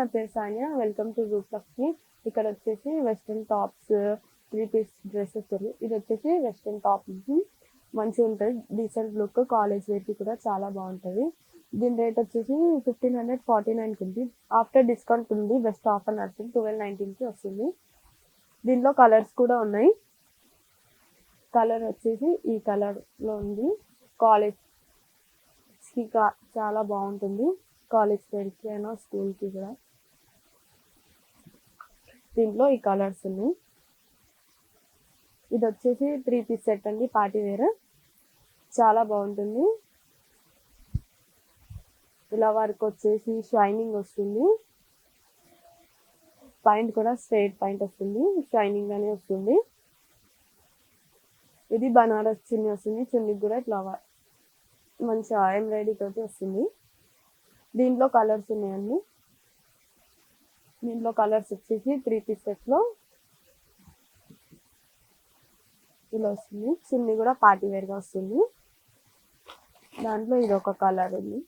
నా పేరు Sanya. Welcome to Roop Lakshmi ఇక్కడ వచ్చేసి western tops three piece dresses ఇది వచ్చేసి వెస్ట్రన్ టాప్ మంచిగా ఉంటుంది. డీసెంట్ లుక్ కాలేజ్ వేర్కి కూడా చాలా బాగుంటుంది. దీని రేట్ వచ్చేసి ఫిఫ్టీన్ హండ్రెడ్ ఫార్టీ నైన్కి ఉంది ఆఫ్టర్ డిస్కౌంట్ ఉంది బెస్ట్ ఆఫర్ నడుస్తుంది ట్వెల్వ్ నైన్టీన్కి వస్తుంది. దీనిలో కలర్స్ కూడా ఉన్నాయి. కలర్ వచ్చేసి ఈ కలర్లో ఉంది. కాలేజ్కి కా- చాలా బాగుంటుంది. కాలేజ్ వేర్కి అయినా స్కూల్కి కూడా. దీంట్లో ఈ కలర్స్ ఉన్నాయి. ఇది వచ్చేసి త్రీ పీస్ సెట్ అండి పార్టీ వేర్. చాలా బాగుంటుంది. ఇలా వర్క్ వచ్చేసి షైనింగ్ వస్తుంది. పాయింట్ కూడా స్ట్రైట్ పాయింట్ వస్తుంది షైనింగ్ అనే వస్తుంది. ఇది బనారస్ చున్నీ వస్తుంది చున్నీకి కూడా ఇట్లా మంచి ఎంబ్రాయిడరీ తోటి వస్తుంది. దీంట్లో కలర్స్ ఉన్నాయండి. దీంట్లో కలర్స్ వచ్చేసి త్రీ పీసెస్లో సెట్లో ఇలా వస్తుంది. చున్నీ కూడా పార్టీ వేర్గా వస్తుంది. దాంట్లో ఇది ఒక కలర్ ఉంది.